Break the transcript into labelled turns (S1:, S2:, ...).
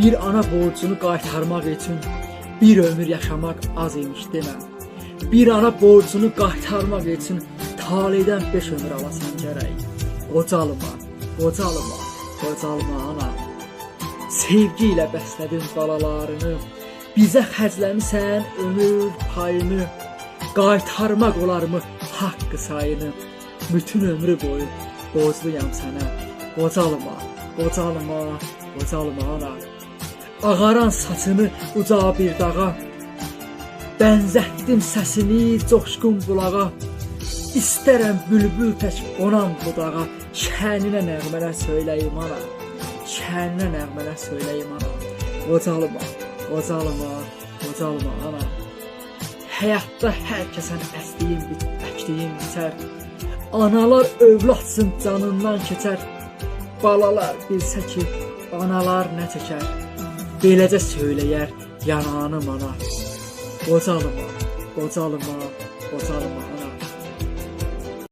S1: Bir ana borcunu qaytarmaq üçün bir ömür yaşamaq az imiş demə. Bir ana borcunu qaytarmaq üçün taleydən 5 ömür alasan gərək. Qocalma, qocalma, qocalma ana. Sevgi ilə bəslədin balalarını. Bizə xərcləmisən ömür payını. Qaytarmaq olarmı haqqı sayını? Bütün ömrü boyu borcluyam sənə. Qocalma, qocalma, qocalma ana. Ağaran saçını uca bir dağa. Bənzətdim səsini coşqun bulağa. İstərəm bülbül tək qonan budağa. Şəninə nəğmələr söyləyim ana. Şəninə nəğmələr söyləyim ana. Qocalma, qocalma, qocalma ana. Həyatda hər kəsən əsliyim bit, əkliyim bitər. Analar övladsın canından keçər. Balalar bilsə ki, analar nə çəkər. Beləcə söyləyər yanağını mana. Qocalma, qocalma ana.